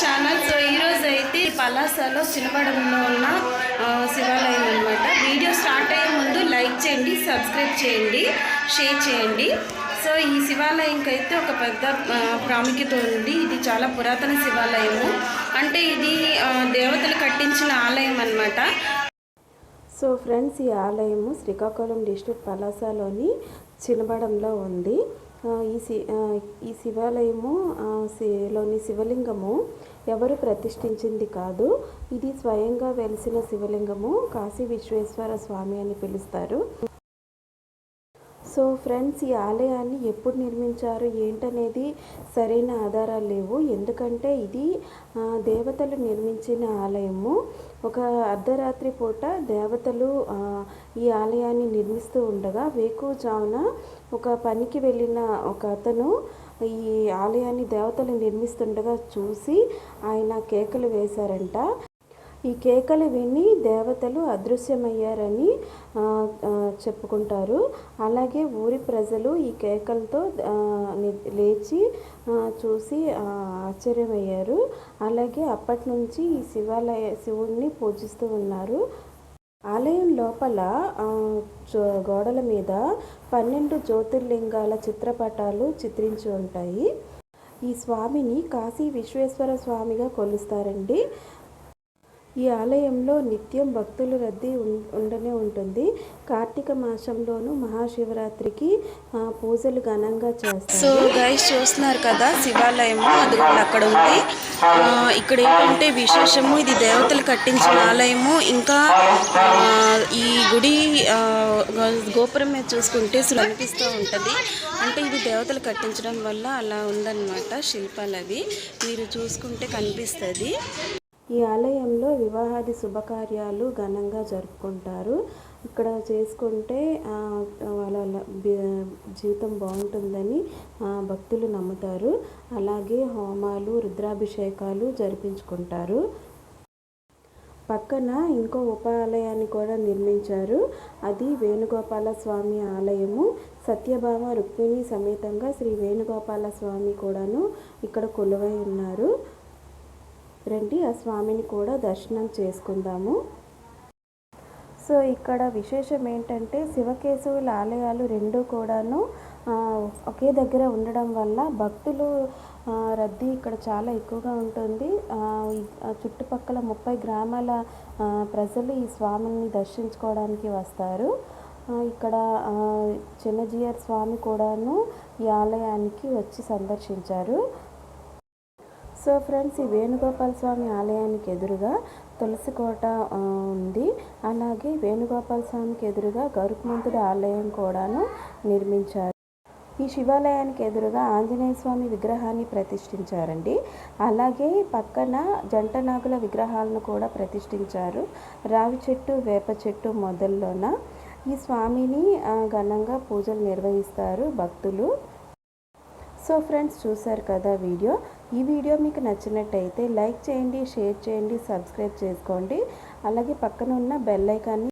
Channel so ఈరోజు అయితే పలాసలో చిలబడంలో ఉన్న శివాలయం అనమాట వీడియో స్టార్ట్ అయ్యే ముందు లైక్ చేయండి సబ్స్క్రైబ్ చేయండి షేర్ చేయండి. సో ఈ శివాలయంకి అయితే ఒక పెద్ద ప్రాముఖ్యత ఉంది. ఇది చాలా పురాతన శివాలయము. అంటే ఇది దేవతలు కట్టించిన ఆలయం అన్నమాట. సో ఫ్రెండ్స్ ఈ ఆలయము శ్రీకాకుళం డిస్ట్రిక్ట్ పలాసలోని చిలబడంలో ఉంది. ఈ శి ఈ శివాలయము ఆ, లోని శివలింగము ఎవరు ప్రతిష్ఠించింది కాదు. ఇది స్వయంగా వెలిసిన శివలింగము కాశీ విశ్వేశ్వర స్వామి అని పిలుస్తారు. సో ఫ్రెండ్స్ ఈ ఆలయాన్ని ఎప్పుడు నిర్మించారు ఏంటనేది సరైన ఆధారాలు లేవు. ఎందుకంటే ఇది దేవతలు నిర్మించిన ఆలయము. ఒక అర్ధరాత్రి పూట దేవతలు ఈ ఆలయాన్ని నిర్మిస్తూ ఉండగా వేకువజామున ఒక పనికి వెళ్ళిన ఒక అతను ఈ ఆలయాన్ని దేవతలు నిర్మిస్తుండగా చూసి ఆయన కేకలు వేశారంట. ఈ కేకలు విని దేవతలు అదృశ్యమయ్యారని చెప్పుకుంటారు. అలాగే ఊరి ప్రజలు ఈ కేకలతో లేచి చూసి ఆశ్చర్యమయ్యారు. అలాగే అప్పటి నుంచి ఈ శివాలయ శివుణ్ణి పూజిస్తూ ఉన్నారు. ఆలయం లోపల చో- గోడల మీద పన్నెండు జ్యోతిర్లింగాల చిత్రపటాలు చిత్రించి ఉంటాయి. ఈ స్వామిని కాశీ విశ్వేశ్వర స్వామిగా కొలుస్తారండి. ఈ ఆలయంలో నిత్యం భక్తుల రద్దీ ఉం- ఉండనే ఉంటుంది. కార్తీక మాసంలోను మహాశివరాత్రికి పూజలు ఘనంగా చేస్తారు. సో గైస్ చూస్తున్నారు కదా శివాలయము. అది కూడా అక్కడ ఉంది. ఇక్కడ ఏంటంటే విశేషము ఇది దేవతలు కట్టించిన ఆలయము. ఇంకా ఈ గుడి గోపురం మీద చూసుకుంటే అసలు అనిపిస్తూ ఉంటుంది. అంటే ఇది దేవతలు కట్టించడం వల్ల అలా ఉందన్నమాట శిల్పాలు అవి మీరు చూసుకుంటే కనిపిస్తుంది. ఈ ఆలయంలో వివాహాది శుభకార్యాలు ఘనంగా జరుపుకుంటారు. ఇక్కడ చేసుకుంటే వాళ్ళ జీవితం బాగుంటుందని భక్తులు నమ్ముతారు. అలాగే హోమాలు రుద్రాభిషేకాలు జరిపించుకుంటారు. పక్కన ఇంకో ఉపాలయాన్ని కూడా నిర్మించారు. అది వేణుగోపాల స్వామి ఆలయము. సత్యభామ రుక్మిణి సమేతంగా శ్రీ వేణుగోపాల స్వామి కూడాను ఇక్కడ కొలువై ఉన్నారు. రండి ఆ స్వామిని కూడా దర్శనం చేసుకుందాము. సో ఇక్కడ విశేషం ఏంటంటే శివకేశవుల ఆలయాలు రెండు కూడాను ఒకే దగ్గర ఉండడం వల్ల భక్తులు రద్దీ ఇక్కడ చాలా ఎక్కువగా ఉంటుంది. చుట్టుపక్కల ముప్పై గ్రామాల ప్రజలు ఈ స్వామిని దర్శించుకోవడానికి వస్తారు. ఇక్కడ చిన్నజీయర్ స్వామి కూడాను ఈ ఆలయానికి వచ్చి సందర్శించారు. సో ఫ్రెండ్స్ ఈ వేణుగోపాల స్వామి ఆలయానికి ఎదురుగా తులసి కోట ఉంది. అలాగే వేణుగోపాల స్వామికి ఎదురుగా గరుత్మంతుడి ఆలయం కూడాను నిర్మించారు. ఈ శివాలయానికి ఎదురుగా ఆంజనేయ స్వామి విగ్రహాన్ని ప్రతిష్ఠించారండి. అలాగే పక్కన జంట నాగుల విగ్రహాలను కూడా ప్రతిష్ఠించారు. రావి చెట్టు వేప చెట్టు మొదల్లోన ఈ స్వామిని ఘనంగా పూజలు నిర్వహిస్తారు భక్తులు. సో ఫ్రెండ్స్ చూశారు కదా వీడియో? ఈ వీడియో మీకు నచ్చినట్టయితే లైక్ చేయండి షేర్ చేయండి సబ్స్క్రైబ్ చేసుకోండి. అలాగే పక్కన ఉన్న బెల్ ఐకాన్ని